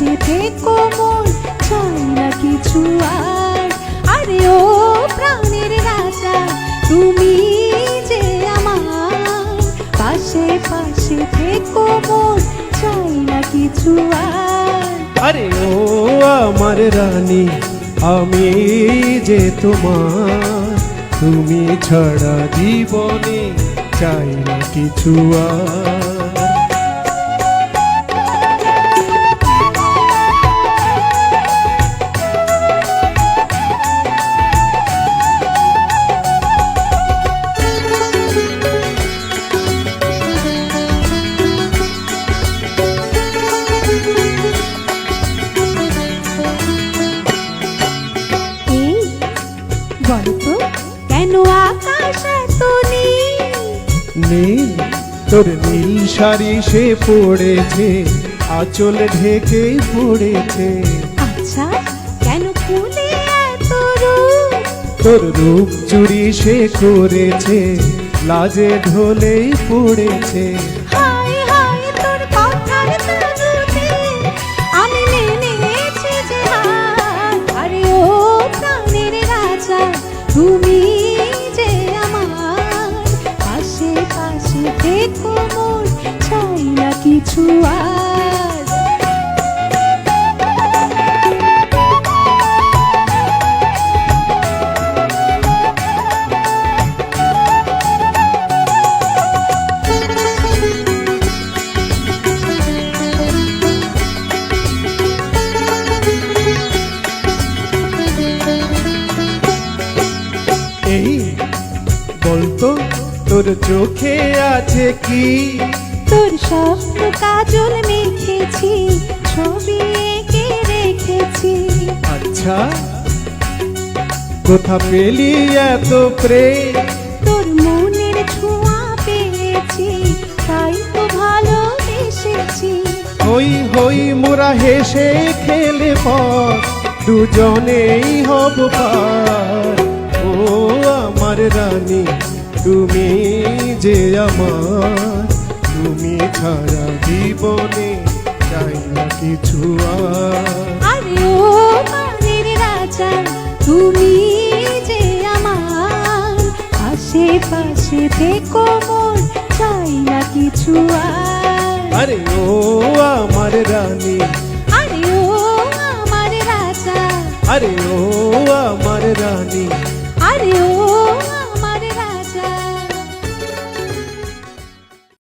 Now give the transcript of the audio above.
পাশে থেকো মন, চাই না কিছু আর। আরে ও প্রাণের রাজা, তুমি যে আমার। পাশে পাশে থেকো মন, চাই না কিছু আর। আরে ও আমার রানী, আমি যে তোমার। তুমি ছাড়া জীবনে চাই না কিছু আর। বলতো কেন আকাশ এত নীল? তোর নীল শাড়ি সে পড়েছে আঁচল ঢেকে পড়েছে। আচ্ছা কেন ফুলে এত রূপ? তোর রূপ চুরি সে করেছে লাজে ঢোলে পড়েছে। হায় তুমি যে আমার পাশে পাশে থেকো মোর চাই না কিছু আর। বলতো তোর চোখে আছে কি? তোর স্বপ্ন কাজল মেখেছি ছবি এঁকে রেখেছি। আচ্ছা কোথা পেলি এত প্রেম? তোর মনের ছোঁয়া পেয়েছি তাই তো ভালো ভালোবেসেছি। হই হই মোরা হেসে খেলে পর দুজনেই হব পার। ও আমার রানী তুমি যে আমার তুমি ছাড়া জীবনে চাই না কিছু আর। ও মানের রাজা তুমি যে আমার পাশে পাশে থেকো মোর চাই না কিছু আরে ও আমার রানী। আরে ও আমার রাজা। আরে ও আমার রানী। you.